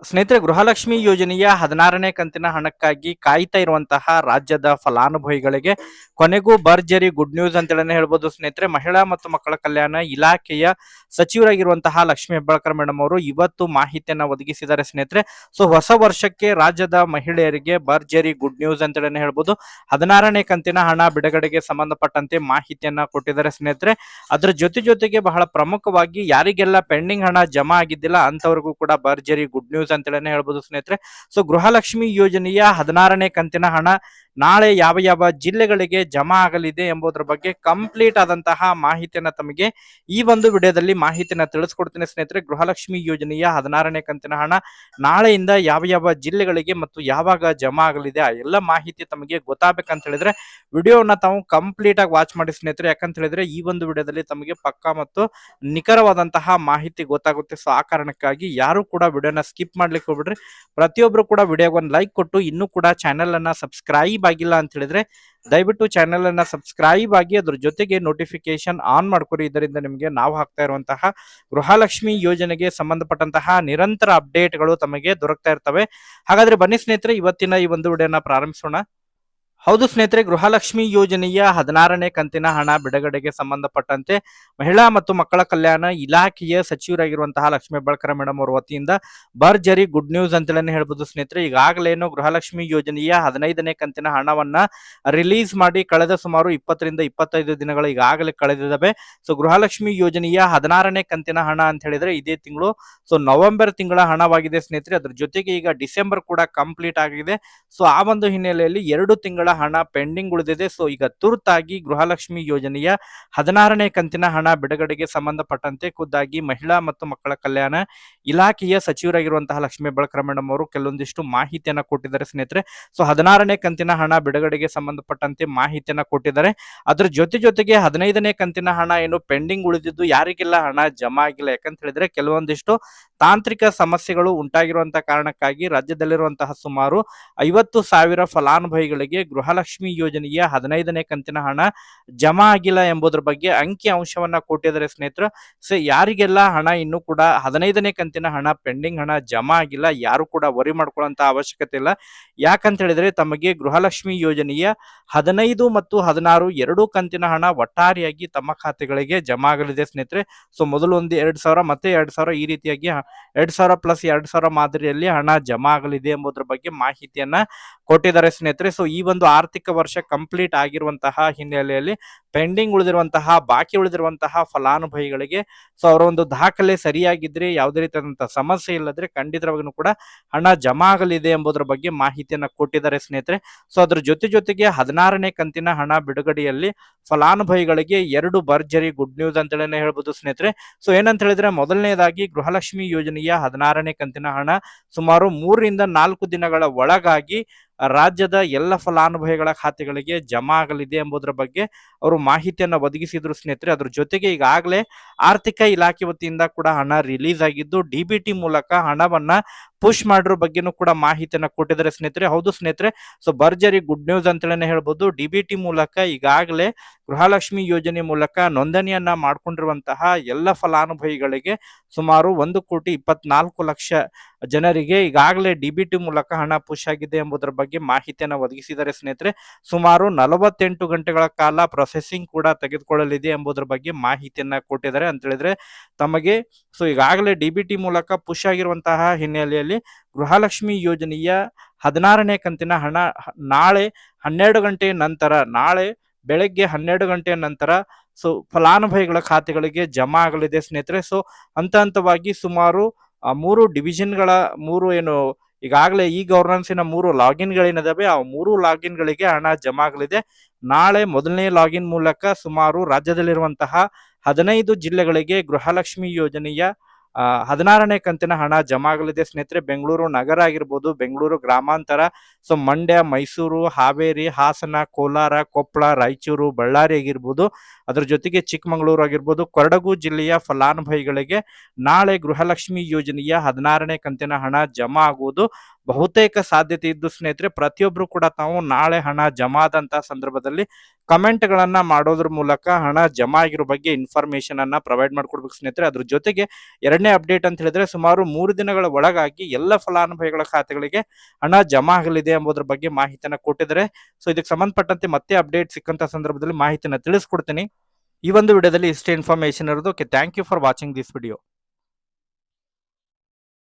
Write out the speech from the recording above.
ಸ್ನೇಹಿತರೆ, ಗೃಹಲಕ್ಷ್ಮಿ ಯೋಜನೆಯ ಹದಿನಾರನೇ ಕಂತಿನ ಹಣಕ್ಕಾಗಿ ಕಾಯ್ತಾ ಇರುವಂತಹ ರಾಜ್ಯದ ಫಲಾನುಭವಿಗಳಿಗೆ ಕೊನೆಗೂ ಬರ್ಜರಿ ಗುಡ್ ನ್ಯೂಸ್ ಅಂತೇಳಿ ಹೇಳ್ಬೋದು ಸ್ನೇಹಿತರೆ. ಮಹಿಳಾ ಮತ್ತು ಮಕ್ಕಳ ಕಲ್ಯಾಣ ಇಲಾಖೆಯ ಸಚಿವರಾಗಿರುವಂತಹ ಲಕ್ಷ್ಮೀ ಹೆಬ್ಬಾಳ್ಕರ್ ಮೇಡಮ್ ಅವರು ಇವತ್ತು ಮಾಹಿತಿಯನ್ನ ಒದಗಿಸಿದ್ದಾರೆ ಸ್ನೇಹಿತರೆ. ಸೊ, ಹೊಸ ವರ್ಷಕ್ಕೆ ರಾಜ್ಯದ ಮಹಿಳೆಯರಿಗೆ ಬರ್ಜರಿ ಗುಡ್ ನ್ಯೂಸ್ ಅಂತೇಳಿ ಹೇಳ್ಬೋದು. ಹದಿನಾರನೇ ಕಂತಿನ ಹಣ ಬಿಡುಗಡೆಗೆ ಸಂಬಂಧಪಟ್ಟಂತೆ ಮಾಹಿತಿಯನ್ನ ಕೊಟ್ಟಿದ್ದಾರೆ ಸ್ನೇಹಿತರೆ. ಅದರ ಜೊತೆ ಜೊತೆಗೆ ಬಹಳ ಪ್ರಮುಖವಾಗಿ ಯಾರಿಗೆಲ್ಲ ಪೆಂಡಿಂಗ್ ಹಣ ಜಮಾ ಆಗಿದ್ದಿಲ್ಲ ಅಂತವ್ರಿಗೂ ಕೂಡ ಭರ್ಜರಿ ಗುಡ್ ನ್ಯೂಸ್ ಅಂತೇಳಿ ಹೇಳ್ಬೋದು ಸ್ನೇಹಿತರೆ. ಸೊ ಗೃಹಲಕ್ಷ್ಮಿ ಯೋಜನೆಯ ಹದಿನಾರನೇ ಕಂತಿನ ಹಣ ನಾಳೆ ಯಾವ ಯಾವ ಜಿಲ್ಲೆಗಳಿಗೆ ಜಮಾ ಆಗಲಿದೆ ಎಂಬುದರ ಬಗ್ಗೆ ಕಂಪ್ಲೀಟ್ ಆದಂತಹ ಮಾಹಿತಿಯನ್ನ ತಮಗೆ ಈ ಒಂದು ವಿಡಿಯೋದಲ್ಲಿ ಮಾಹಿತಿಯನ್ನ ತಿಳಿಸ್ಕೊಡ್ತೀನಿ ಸ್ನೇಹಿತರೆ. ಗೃಹಲಕ್ಷ್ಮಿ ಯೋಜನೆಯ ಹದಿನಾರನೇ ಕಂತಿನ ಹಣ ನಾಳೆಯಿಂದ ಯಾವ ಯಾವ ಜಿಲ್ಲೆಗಳಿಗೆ ಮತ್ತು ಯಾವಾಗ ಜಮಾ ಆಗಲಿದೆ ಆ ಎಲ್ಲ ಮಾಹಿತಿ ತಮಗೆ ಗೊತ್ತಾಗಬೇಕಂತ ಹೇಳಿದ್ರೆ ವಿಡಿಯೋನ ತಾವು ಕಂಪ್ಲೀಟ್ ಆಗಿ ವಾಚ್ ಮಾಡಿ ಸ್ನೇಹಿತರೆ. ಯಾಕಂತ ಹೇಳಿದ್ರೆ ಈ ಒಂದು ವಿಡಿಯೋದಲ್ಲಿ ತಮಗೆ ಪಕ್ಕಾ ಮತ್ತು ನಿಖರವಾದಂತಹ ಮಾಹಿತಿ ಗೊತ್ತಾಗುತ್ತೆ. ಸೊ ಆ ಕಾರಣಕ್ಕಾಗಿ ಯಾರು ಕೂಡ ವಿಡಿಯೋನ ಸ್ಕಿಪ್ ಮಾಡ್ಲಿಕ್ಕೆ ಹೋಗ್ಬಿಡ್ರಿ. ಪ್ರತಿಯೊಬ್ರು ಕೂಡ ವಿಡಿಯೋಗೆ ಒಂದು ಲೈಕ್ ಕೊಟ್ಟು ಇನ್ನೂ ಕೂಡ ಚಾನೆಲ್ ಅನ್ನ ಸಬ್ಸ್ಕ್ರೈಬ್ ಆಗಿಲ್ಲ ಅಂತ ಹೇಳಿದ್ರೆ ದಯವಿಟ್ಟು ಚಾನೆಲ್ ಅನ್ನ ಸಬ್ಸ್ಕ್ರೈಬ್ ಆಗಿ ಅದ್ರ ಜೊತೆಗೆ ನೋಟಿಫಿಕೇಶನ್ ಆನ್ ಮಾಡ್ಕೊರಿ ಇದರಿಂದ ನಿಮಗೆ ನಾವು ಹಾಕ್ತಾ ಇರುವಂತಹ ಗೃಹಲಕ್ಷ್ಮಿ ಯೋಜನೆಗೆ ಸಂಬಂಧಪಟ್ಟಂತಹ ನಿರಂತರ ಅಪ್ಡೇಟ್ಗಳು ತಮಗೆ ದೊರಕ್ತಾ ಇರ್ತವೆ. ಹಾಗಾದ್ರೆ ಬನ್ನಿ ಸ್ನೇಹಿತರೆ, ಇವತ್ತಿನ ಈ ಒಂದು ವಿಡಿಯೋನ ಪ್ರಾರಂಭಿಸೋಣ. ಹೌದು ಸ್ನೇಹಿತರೆ, ಗೃಹಲಕ್ಷ್ಮಿ ಯೋಜನೆಯ ಹದಿನಾರನೇ ಕಂತಿನ ಹಣ ಬಿಡುಗಡೆಗೆ ಸಂಬಂಧಪಟ್ಟಂತೆ ಮಹಿಳಾ ಮತ್ತು ಮಕ್ಕಳ ಕಲ್ಯಾಣ ಇಲಾಖೆಯ ಸಚಿವರಾಗಿರುವಂತಹ ಲಕ್ಷ್ಮೀ ಹೆಬ್ಬಾಳ್ಕರ ಮೇಡಮ್ ಅವರ ವತಿಯಿಂದ ಭರ್ಜರಿ ಗುಡ್ ನ್ಯೂಸ್ ಅಂತೇಳಿ ಹೇಳ್ಬೋದು ಸ್ನೇಹಿತರೆ. ಈಗಾಗಲೇನು ಗೃಹಲಕ್ಷ್ಮಿ ಯೋಜನೆಯ ಹದಿನೈದನೇ ಕಂತಿನ ಹಣವನ್ನ ರಿಲೀಸ್ ಮಾಡಿ ಕಳೆದ ಸುಮಾರು ಇಪ್ಪತ್ತರಿಂದ ಇಪ್ಪತ್ತೈದು ದಿನಗಳು ಈಗಾಗಲೇ ಕಳೆದಿದ್ದಾವೆ. ಸೊ, ಗೃಹಲಕ್ಷ್ಮಿ ಯೋಜನೆಯ ಹದಿನಾರನೇ ಕಂತಿನ ಹಣ ಅಂತ ಹೇಳಿದ್ರೆ ಇದೇ ತಿಂಗಳು. ಸೊ, ನವೆಂಬರ್ ತಿಂಗಳ ಹಣವಾಗಿದೆ ಸ್ನೇಹಿತರೆ. ಅದ್ರ ಜೊತೆಗೆ ಈಗ ಡಿಸೆಂಬರ್ ಕೂಡ ಕಂಪ್ಲೀಟ್ ಆಗಿದೆ. ಸೊ, ಆ ಒಂದು ಹಿನ್ನೆಲೆಯಲ್ಲಿ ಎರಡು ತಿಂಗಳ ಹಣ ಪೆಂಡಿಂಗ್ ಉಳಿದಿದೆ. ಸೊ, ಈಗ ತುರ್ತಾಗಿ ಗೃಹಲಕ್ಷ್ಮಿ ಯೋಜನೆಯ ಹದಿನಾರನೇ ಕಂತಿನ ಹಣ ಬಿಡುಗಡೆಗೆ ಸಂಬಂಧಪಟ್ಟಂತೆ ಖುದ್ದಾಗಿ ಮಹಿಳಾ ಮತ್ತು ಮಕ್ಕಳ ಕಲ್ಯಾಣ ಇಲಾಖೆಯ ಸಚಿವರಾಗಿರುವಂತಹ ಲಕ್ಷ್ಮೀ ಬಳಕರ ಮೇಡಮ್ ಅವರು ಕೆಲವೊಂದಿಷ್ಟು ಮಾಹಿತಿಯನ್ನ ಕೊಟ್ಟಿದ್ದಾರೆ ಸ್ನೇಹಿತರೆ. ಸೊ, ಹದಿನಾರನೇ ಕಂತಿನ ಹಣ ಬಿಡುಗಡೆಗೆ ಸಂಬಂಧಪಟ್ಟಂತೆ ಮಾಹಿತಿಯನ್ನ ಕೊಟ್ಟಿದ್ದಾರೆ. ಅದ್ರ ಜೊತೆ ಜೊತೆಗೆ ಹದಿನೈದನೇ ಕಂತಿನ ಹಣ ಏನು ಪೆಂಡಿಂಗ್ ಉಳಿದಿದ್ದು ಯಾರಿಗೆಲ್ಲ ಹಣ ಜಮಾ ಆಗಿಲ್ಲ. ಯಾಕಂತ ಹೇಳಿದ್ರೆ ಕೆಲವೊಂದಿಷ್ಟು ತಾಂತ್ರಿಕ ಸಮಸ್ಯೆಗಳು ಉಂಟಾಗಿರುವಂತಹ ಕಾರಣಕ್ಕಾಗಿ ರಾಜ್ಯದಲ್ಲಿರುವಂತಹ ಸುಮಾರು ಐವತ್ತು ಸಾವಿರ ಫಲಾನುಭವಿಗಳಿಗೆ ಗೃಹಲಕ್ಷ್ಮಿ ಯೋಜನೆಯ ಹದಿನೈದನೇ ಕಂತಿನ ಹಣ ಜಮಾ ಆಗಿಲ್ಲ ಎಂಬುದರ ಬಗ್ಗೆ ಅಂಕಿ ಅಂಶವನ್ನ ಕೊಟ್ಟಿದ್ದಾರೆ ಸ್ನೇಹಿತರು. ಸೊ ಯಾರಿಗೆಲ್ಲ ಹಣ ಇನ್ನು ಕೂಡ ಹದಿನೈದನೇ ಕಂತಿನ ಹಣ ಪೆಂಡಿಂಗ್ ಹಣ ಜಮಾ ಆಗಿಲ್ಲ, ಯಾರು ಕೂಡ ವರಿ ಮಾಡ್ಕೊಳ್ಳುವಂತ ಅವಶ್ಯಕತೆ ಇಲ್ಲ. ಯಾಕಂತ ಹೇಳಿದ್ರೆ ತಮಗೆ ಗೃಹಲಕ್ಷ್ಮಿ ಯೋಜನೆಯ ಹದಿನೈದು ಮತ್ತು ಹದಿನಾರು ಎರಡೂ ಕಂತಿನ ಹಣ ಒಟ್ಟಾರೆಯಾಗಿ ತಮ್ಮ ಖಾತೆಗಳಿಗೆ ಜಮಾ ಆಗಲಿದೆ ಸ್ನೇಹಿತರೆ. ಸೊ ಮೊದಲು ಒಂದು ಎರಡ್ ಸಾವಿರ, ಮತ್ತೆ ಎರಡ್ ಸಾವಿರ ಈ ರೀತಿಯಾಗಿ ಎರಡ್ ಸಾವಿರ ಪ್ಲಸ್ ಎರಡ್ ಸಾವಿರ ಮಾದರಿಯಲ್ಲಿ ಹಣ ಜಮಾ ಆಗಲಿದೆ ಎಂಬುದರ ಬಗ್ಗೆ ಮಾಹಿತಿಯನ್ನ ಕೊಟ್ಟಿದ್ದಾರೆ ಸ್ನೇಹಿತರೆ. ಸೊ ಈ ಒಂದು ಆರ್ಥಿಕ ವರ್ಷ ಕಂಪ್ಲೀಟ್ ಆಗಿರುವಂತಹ ಹಿನ್ನೆಲೆಯಲ್ಲಿ ಪೆಂಡಿಂಗ್ ಉಳಿದಿರುವಂತಹ, ಬಾಕಿ ಉಳಿದಿರುವಂತಹ ಫಲಾನುಭವಿಗಳಿಗೆ ಸೊ ಅವರ ಒಂದು ದಾಖಲೆ ಸರಿಯಾಗಿದ್ರೆ, ಯಾವುದೇ ರೀತಿಯಾದಂತಹ ಸಮಸ್ಯೆ ಇಲ್ಲದ್ರೆ ಖಂಡಿತವಾಗೂ ಕೂಡ ಹಣ ಜಮಾ ಆಗಲಿದೆ ಎಂಬುದರ ಬಗ್ಗೆ ಮಾಹಿತಿಯನ್ನ ಕೊಟ್ಟಿದ್ದಾರೆ ಸ್ನೇಹಿತರೆ. ಸೊ ಅದರ ಜೊತೆ ಜೊತೆಗೆ ಹದಿನಾರನೇ ಕಂತಿನ ಹಣ ಬಿಡುಗಡೆಯಲ್ಲಿ ಫಲಾನುಭವಿಗಳಿಗೆ ಎರಡು ಭರ್ಜರಿ ಗುಡ್ ನ್ಯೂಸ್ ಅಂತೇಳಿ ಹೇಳ್ಬೋದು ಸ್ನೇಹಿತರೆ. ಸೊ ಏನಂತ ಹೇಳಿದ್ರೆ ಮೊದಲನೇದಾಗಿ ಗೃಹಲಕ್ಷ್ಮಿ ಯೋಜನೆಯ ಹದಿನಾರನೇ ಕಂತಿನ ಹಣ ಸುಮಾರು ಮೂರರಿಂದ ನಾಲ್ಕು ದಿನಗಳ ಒಳಗಾಗಿ ರಾಜ್ಯದ ಎಲ್ಲ ಫಲಾನುಭವಿಗಳ ಖಾತೆಗಳಿಗೆ ಜಮಾ ಆಗಲಿದೆ ಎಂಬುದರ ಬಗ್ಗೆ ಅವರು ಮಾಹಿತಿಯನ್ನು ಒದಗಿಸಿದ್ರು ಸ್ನೇಹಿತರೆ. ಅದ್ರ ಜೊತೆಗೆ ಈಗಾಗಲೇ ಆರ್ಥಿಕ ಇಲಾಖೆ ವತಿಯಿಂದ ಕೂಡ ಹಣ ರಿಲೀಸ್ ಆಗಿದ್ದು ಡಿಬಿಟಿ ಮೂಲಕ ಹಣವನ್ನ ಪುಷ್ ಮಾಡಿರೋ ಬಗ್ಗೆನೂ ಕೂಡ ಮಾಹಿತಿಯನ್ನ ಕೊಟ್ಟಿದ್ದಾರೆ ಸ್ನೇಹಿತರೆ. ಹೌದು ಸ್ನೇಹಿತರೆ ಸೊ ಭರ್ಜರಿ ಗುಡ್ ನ್ಯೂಸ್ ಅಂತಲೇ ಹೇಳ್ಬೋದು. ಡಿಬಿಟಿ ಮೂಲಕ ಈಗಾಗಲೇ ಗೃಹಲಕ್ಷ್ಮಿ ಯೋಜನೆ ಮೂಲಕ ನೋಂದಣಿಯನ್ನ ಮಾಡ್ಕೊಂಡಿರುವಂತಹ ಎಲ್ಲ ಫಲಾನುಭವಿಗಳಿಗೆ ಸುಮಾರು ಒಂದು ಕೋಟಿ ಇಪ್ಪತ್ನಾಲ್ಕು ಲಕ್ಷ ಜನರಿಗೆ ಈಗಾಗಲೇ ಡಿಬಿಟಿ ಮೂಲಕ ಹಣ ಪುಷ್ ಆಗಿದೆ ಎಂಬುದರ ಬಗ್ಗೆ ಮಾಹಿತಿಯನ್ನು ಒದಗಿಸಿದ್ದಾರೆ ಸ್ನೇಹಿತರೆ. ಸುಮಾರು ನಲವತ್ತೆಂಟು ಗಂಟೆಗಳ ಕಾಲ ಪ್ರೊಸೆಸಿಂಗ್ ಕೂಡ ತೆಗೆದುಕೊಳ್ಳಲಿದೆ ಎಂಬುದರ ಬಗ್ಗೆ ಮಾಹಿತಿಯನ್ನ ಕೊಟ್ಟಿದ್ದಾರೆ. ಅಂತ ಹೇಳಿದ್ರೆ ತಮಗೆ ಸೊ ಈಗಾಗಲೇ ಡಿಬಿಟಿ ಮೂಲಕ ಪುಷ್ ಆಗಿರುವಂತಹ ಹಿನ್ನೆಲೆಯಲ್ಲಿ ಗೃಹಲಕ್ಷ್ಮಿ ಯೋಜನೆಯ ಹದಿನಾರನೇ ಕಂತಿನ ಹಣ, ನಾಳೆ ಹನ್ನೆರಡು ಗಂಟೆ ನಂತರ, ನಾಳೆ ಬೆಳಗ್ಗೆ ಹನ್ನೆರಡು ಗಂಟೆಯ ನಂತರ ಸೊ ಫಲಾನುಭವಿಗಳ ಖಾತೆಗಳಿಗೆ ಜಮಾ ಆಗಲಿದೆ ಸ್ನೇಹಿತರೆ. ಸೊ ಹಂತ ಹಂತವಾಗಿ ಸುಮಾರು ಮೂರು ಡಿವಿಷನ್ಗಳ, ಮೂರು ಏನು, ಈಗಾಗಲೇ ಈ ಗವರ್ನೆನ್ಸಿನ ಮೂರು ಲಾಗಿನ್ಗಳೇನಿದಾವೆ. ಆ ಮೂರು ಲಾಗಿನ್ಗಳಿಗೆ ಹಣ ಜಮಾ ಆಗಲಿದೆ. ನಾಳೆ ಮೊದಲನೇ ಲಾಗಿನ್ ಮೂಲಕ ಸುಮಾರು ರಾಜ್ಯದಲ್ಲಿರುವಂತಹ ಹದಿನೈದು ಜಿಲ್ಲೆಗಳಿಗೆ ಗೃಹಲಕ್ಷ್ಮಿ ಯೋಜನೆಯ ಹದಿನಾರನೇ ಕಂತಿನ ಹಣ ಜಮಾ ಆಗಲಿದೆ ಸ್ನೇಹಿತರೆ, ಬೆಂಗಳೂರು ನಗರ ಆಗಿರ್ಬೋದು, ಬೆಂಗಳೂರು ಗ್ರಾಮಾಂತರ ಸೊ ಮಂಡ್ಯ ಮೈಸೂರು ಹಾವೇರಿ ಹಾಸನ ಕೋಲಾರ ಕೊಪ್ಪಳ ರಾಯಚೂರು ಬಳ್ಳಾರಿ ಆಗಿರ್ಬೋದು. ಅದರ ಜೊತೆಗೆ ಚಿಕ್ಕಮಗಳೂರು ಆಗಿರ್ಬೋದು. ಕೊರಡಗು ಜಿಲ್ಲೆಯ ಫಲಾನುಭವಿಗಳಿಗೆ ನಾಳೆ ಗೃಹಲಕ್ಷ್ಮಿ ಯೋಜನೆಯ ಹದಿನಾರನೇ ಕಂತಿನ ಹಣ ಜಮಾ ಆಗುವುದು. ಬಹುತೇಕ ಸಾಧ್ಯತೆ ಇದ್ದು ಸ್ನೇಹಿತರೆ ಪ್ರತಿಯೊಬ್ಬರು ಕೂಡ ತಾವು ನಾಳೆ ಹಣ ಜಮಾ ಆದಂತಹ ಸಂದರ್ಭದಲ್ಲಿ ಕಮೆಂಟ್ ಗಳನ್ನ ಮಾಡೋದ್ರ ಮೂಲಕ ಹಣ ಜಮಾ ಆಗಿರೋ ಬಗ್ಗೆ ಇನ್ಫಾರ್ಮೇಶನ್ ಅನ್ನ ಪ್ರೊವೈಡ್ ಮಾಡ್ಕೊಡ್ಬೇಕು ಸ್ನೇಹಿತರೆ. ಅದ್ರ ಜೊತೆಗೆ ಎರಡನೇ ಅಪ್ಡೇಟ್ ಅಂತ ಹೇಳಿದ್ರೆ ಸುಮಾರು ಮೂರು ದಿನಗಳ ಒಳಗಾಗಿ ಎಲ್ಲ ಫಲಾನುಭವಿಗಳ ಖಾತೆಗಳಿಗೆ ಹಣ ಜಮಾ ಆಗಲಿದೆ. ಎಂಬುದರ ಬಗ್ಗೆ ಮಾಹಿತಿಯನ್ನ ಕೊಟ್ಟಿದ್ದಾರೆ. ಸೊ ಇದಕ್ಕೆ ಸಂಬಂಧಪಟ್ಟಂತೆ ಮತ್ತೆ ಅಪ್ಡೇಟ್ ಸಿಕ್ಕಂತ ಸಂದರ್ಭದಲ್ಲಿ ಮಾಹಿತಿನ ತಿಳಿಸ್ಕೊಡ್ತೀನಿ. ಈ ಒಂದು ವಿಡಿಯೋದಲ್ಲಿ ಇಷ್ಟೇ ಇನ್ಫಾರ್ಮೇಶನ್ ಇರೋದು. Okay thank you for watching this video